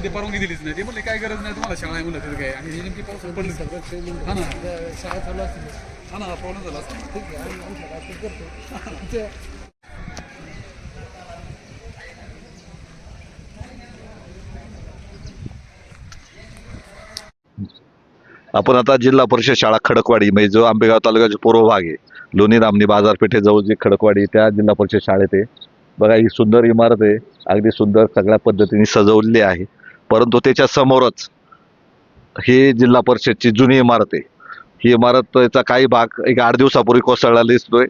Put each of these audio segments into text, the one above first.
त्यांनी ते परवानगी दिलीच नाही. ते म्हणले काय गरज नाही तुम्हाला शाळा आहे म्हणलं तिथे काय आणि हे नेमकी पाऊस पडली. हा ना. शाळा चालू असते हा ना प्रॉब्लेम झाला असता. ठीक आहे करतो. आपण आता जिल्हा परिषद शाळा खडकवाडी म्हणजे जो आंबेगाव तालुक्याचा पूर्व भाग आहे लोणी रामणी बाजारपेठेजवळ जी खडकवाडी त्या जिल्हा परिषद शाळेत आहे. बघा ही सुंदर इमारत आहे. अगदी सुंदर सगळ्या पद्धतीने सजवलेली आहे. परंतु त्याच्या समोरच ही जिल्हा परिषदची जुनी इमारत आहे. ही इमारतचा काही भाग एक आठ दिवसापूर्वी कोसळलेला दिसतोय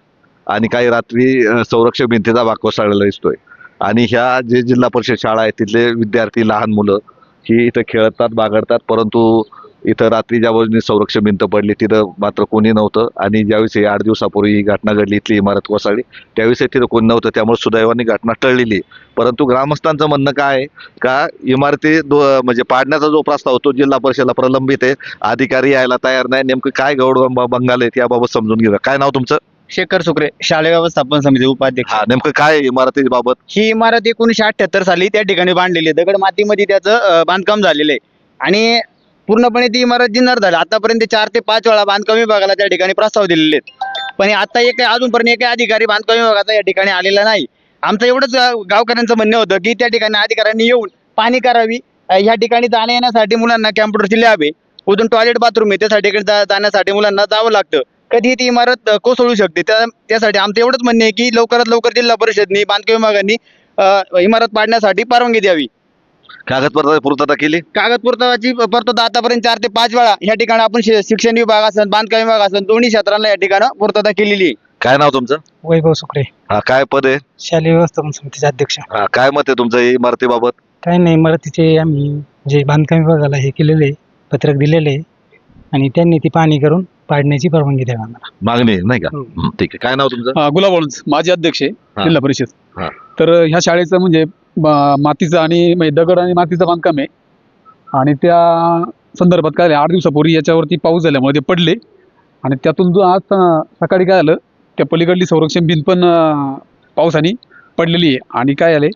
आणि काही रात्री अ, संरक्षक भिंतीचा भाग कोसळलेला दिसतोय. आणि ह्या जे जिल्हा परिषद शाळा आहे तिथले विद्यार्थी लहान मुलं ही इथं खेळतात बागडतात परंतु इथं रात्री ज्या बाजूने संरक्षण भिंत पडली तिथं मात्र कोणी नव्हतं. आणि ज्यावेळेस ही आठ दिवसापूर्वी ही घटना घडली इथली इमारत कोसळली त्यावेळेस तिथं कोणी नव्हतं. त्यामुळे सुदैवाने घटना टळलेली. परंतु ग्रामस्थांचं म्हणणं काय आहे? का इमारती म्हणजे पाडण्याचा जो प्रस्ताव तो जिल्हा परिषदेला प्रलंबित आहे. अधिकारी यायला तयार नाही. नेमकं काय गौड बंगाल आहेत याबाबत समजून घेऊया. काय नाव तुमचं? शेखर सुकरे शालेय व्यवस्थापन समिती उपाध्यक्ष. हा नेमकं काय आहे इमारतीबाबत ही इमारत एकोणीशे अठ्याहत्तर साली त्या ठिकाणी बांधलेली दगड मातीमध्ये त्याचं बांधकाम झालेलं आहे. आणि पूर्णपणे ती इमारत जिन्नर झाली. आतापर्यंत चार ते पाच वेळा बांधकाम विभागाला त्या ठिकाणी प्रस्ताव दिलेले आहेत. पण आता एक अजूनपर्यंत एक अधिकारी बांधकाम विभागाचा या ठिकाणी आलेला नाही. आमचं एवढंच गावकऱ्यांचं म्हणणं होतं की त्या ठिकाणी अधिकाऱ्यांनी येऊन पाणी करावी. ह्या ठिकाणी जाण्या येण्यासाठी मुलांना कॅम्प्युटरची लॅब आहे. उजून टॉयलेट बाथरूम आहे. त्यासाठी जा- जाण्यासाठी मुलांना जावं लागतं. कधी ती इमारत कोसळू शकते. त्या त्यासाठी आमचं एवढंच म्हणणं आहे की लवकरात लवकर जिल्हा परिषदनी बांधकाम विभागांनी इमारत पाडण्यासाठी परवानगी द्यावी. कागदपत्र पूर्तता केली? कागद पुरताची पूर्तता आतापर्यंत चार ते पाच वेळा या ठिकाणी आपण शि- शिक्षण विभाग असेल बांधकाम विभाग असेल दोन्ही क्षेत्रांना या ठिकाणी पूर्तता केलेली आहे. काय नाव तुमचं? वैभव सुकरे. हा काय पद आहे? शालेय व्यवस्थापन समितीचे अध्यक्ष. हा काय मत आहे तुमचं या इमारतीबाबत? काही नाही इमारतीचे आम्ही जे बांधकाम विभागाला हे केलेले आहे, पत्रक दिलेले आहे आणि त्यांनी ती पाणी करून पाडण्याची परवानगी द्यावी आम्हाला. मागणी आहे, नाही का? हो. ठीक आहे. काय नाव तुमचं? गुलाब वाळुंज माझे अध्यक्ष आहे हा. जिल्हा परिषद. हा. तर ह्या शाळेचं म्हणजे मातीचं आणि म्हणजे दगड आणि मातीचं बांधकाम आहे. आणि त्या संदर्भात काय झालं, आठ दिवसापूर्वी याच्यावरती पाऊस झाल्यामुळे ते पडले. आणि त्यातून जो आज सकाळी काय झालं त्या पलीकडली संरक्षण भिंत पण पावसाने पडलेली आहे. आणि काय झाले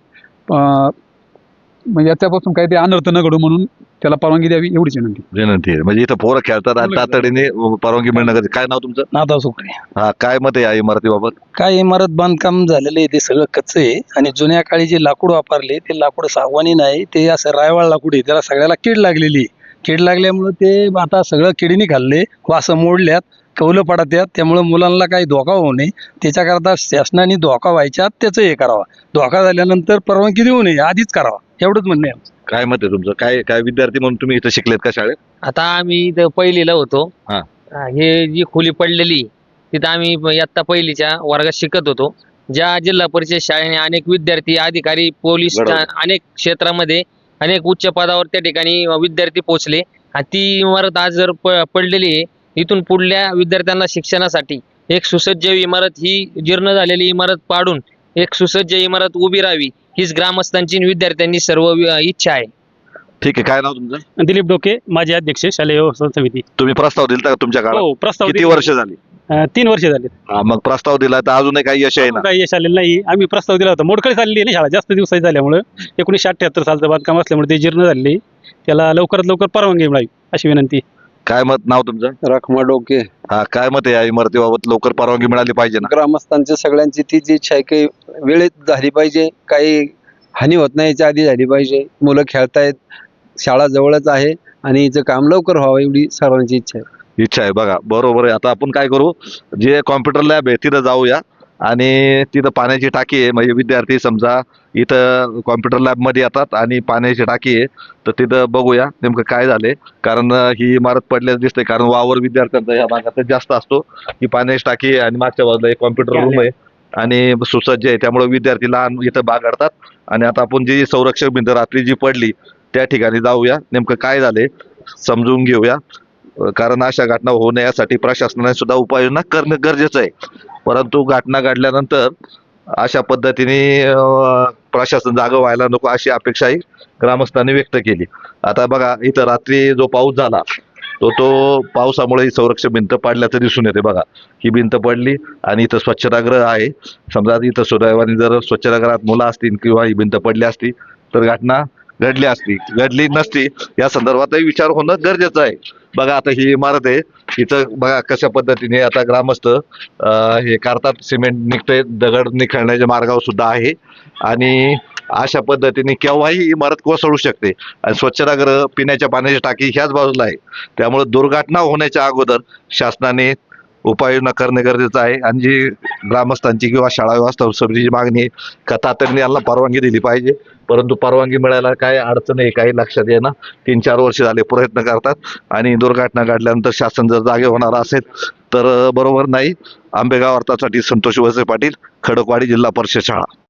म्हणजे याच्यापासून काही ते अनर्थ न घडू म्हणून त्याला परवानगी द्यावी एवढीच विनंती. विनंती आहे. म्हणजे इथं पोरं खेळतात आणि. तातडीने परवानगी मिळणं गरजेचं आहे. काय नाव तुमचं? नादाव सुकरे हा काय मत आहे या इमारतीबाबत? काय इमारत बांधकाम झालेलं आहे ते सगळं कच्चं आहे. आणि जुन्या काळी जे लाकूड वापरले ते लाकूड सागवानी नाही ते असं रायवाळ लाकूड आहे. त्याला सगळ्याला कीड लागलेली आहे. कीड लागल्यामुळं ते आता सगळं किडीने खाल्ले वासं मोडल्यात. कौलं पडत्यात त्यामुळं मुलांना काही धोका होऊ नये. त्याच्याकरता शासनाने धोका व्हायच्या त्याचं हे करावा. धोका झाल्यानंतर परवानगी देऊ नये आधीच करावा. एवढंच म्हणणं आहे आमचं. काय मत आहे तुमचं? काय काय विद्यार्थी म्हणून तुम्ही इथं शिकलेत का शाळेत? आता आम्ही इथं पहिलीला होतो. हा. हा, हे जी खोली पडलेली तिथं आम्ही प- इयत्ता पहिलीच्या वर्गात शिकत होतो. ज्या जिल्हा परिषद शाळेने अनेक विद्यार्थी अधिकारी पोलीस घडवले. अनेक क्षेत्रामध्ये अनेक उच्च पदावर त्या ठिकाणी विद्यार्थी पोहोचले. आणि ती इमारत आज जर प- पडलेली आहे इथून पुढल्या विद्यार्थ्यांना शिक्षणासाठी एक सुसज्ज इमारत ही जीर्ण झालेली इमारत पाडून एक सुसज्ज इमारत उभी राहावी हीच ग्रामस्थांची आणि विद्यार्थ्यांनी सर्व इच्छा आहे. ठीक आहे काय नाव तुमचं? दिलीप डोके माजी अध्यक्ष शालेय व्यवस्थापन समिती. तुम्ही प्रस्ताव दिलता का तुमच्या काळात? हो प्रस्ताव किती दिला- वर्ष झाली? अं, तीन वर्ष झाले हा, मग प्रस्ताव दिला तर अजूनही काही यश आहे ना? काही यश आलेलं नाही. आम्ही प्रस्ताव दिला होता. मोडकळी चालली आहे ना शाळा जास्त दिवसाची झाल्यामुळे. एकोणीसशे अठ्ठ्याहत्तर सालचं बांधकाम असल्यामुळे ते जीर्ण झालेली. त्याला लवकरात लवकर परवानगी मिळावी अशी विनंती. काय मत नाव तुमचं? रखमा डोके. हा काय मत आहे या इमारतीबाबत? लवकर परवानगी मिळाली पाहिजे ना. ग्रामस्थांच्या सगळ्यांची ती जी इच्छा आहे की वेळेत झाली पाहिजे काही हानी होत नाही याच्या आधी झाली पाहिजे. मुलं खेळतायत शाळा जवळच आहे आणि हिचं काम लवकर व्हावं एवढी सर्वांची इच्छा आहे. इच्छा आहे बघा बरोबर आहे. आता आपण काय करू जे कॉम्प्युटर लॅब आहे तिथं जाऊया. आणि तिथं पाण्याची टाकी आहे. म्हणजे विद्यार्थी समजा इथं कॉम्प्युटर लॅबमध्ये येतात आणि पाण्याची टाकी आहे. तर तिथं बघूया नेमकं काय झाले कारण ही इमारत पडल्यास दिसते कारण वावर विद्यार्थ्यांचा ह्या भागात जास्त असतो. ही पाण्याची टाकी आहे आणि मागच्या बाजूला एक कॉम्प्युटर रूम आहे. आणि सुसज्ज आहे. त्यामुळे विद्यार्थी लहान इथं भाग आणि आता आपण जी संरक्षक भिंत रात्री जी पडली त्या ठिकाणी जाऊया. नेमकं काय झालंय समजून घेऊया. कारण अशा घटना होऊ नये यासाठी प्रशासनाने सुद्धा उपाययोजना करणं गरजेचं आहे. परंतु घटना घडल्यानंतर अशा पद्धतीने प्रशासन जागं व्हायला नको अशी अपेक्षाही ग्रामस्थांनी व्यक्त केली. आता बघा इथं रात्री जो पाऊस झाला तो तो पावसामुळे संरक्षण भिंत पडल्याचं दिसून येते बघा. ही भिंत पडली आणि इथं स्वच्छतागृह आहे. समजा इथं सुदैवाने जर स्वच्छतागृहात मुलं असतील किंवा ही भिंत पडली असती तर घटना घडली असती. घडली नसती या संदर्भातही विचार होणं गरजेचं आहे. बघा आता ही इमारत आहे. इथं बघा कशा पद्धतीने आता ग्रामस्थ हे करतात. सिमेंट निघतंय दगड निखळण्याच्या मार्गावर सुद्धा आहे. आणि अशा पद्धतीने केव्हाही इमारत कोसळू शकते. आणि स्वच्छतागृह पिण्याच्या पाण्याची टाकी ह्याच बाजूला आहे. त्यामुळे दुर्घटना होण्याच्या अगोदर शासनाने उपाययोजना करणे गरजेचं आहे. आणि जी ग्रामस्थांची किंवा शाळा व्यवस्था व्यवस्थापनाची मागणी आहे का तातडीने यांना परवानगी दिली पाहिजे. परंतु परवानगी मिळायला काय अडचण आहे काही लक्षात येणं. तीन चार वर्ष झाले प्रयत्न करतात आणि दुर्घटना घडल्यानंतर शासन जर जागे होणार असेल तर बरोबर नाही. आंबेगाव अर्थासाठी संतोष वसे पाटील खडकवाडी जिल्हा परिषद शाळा.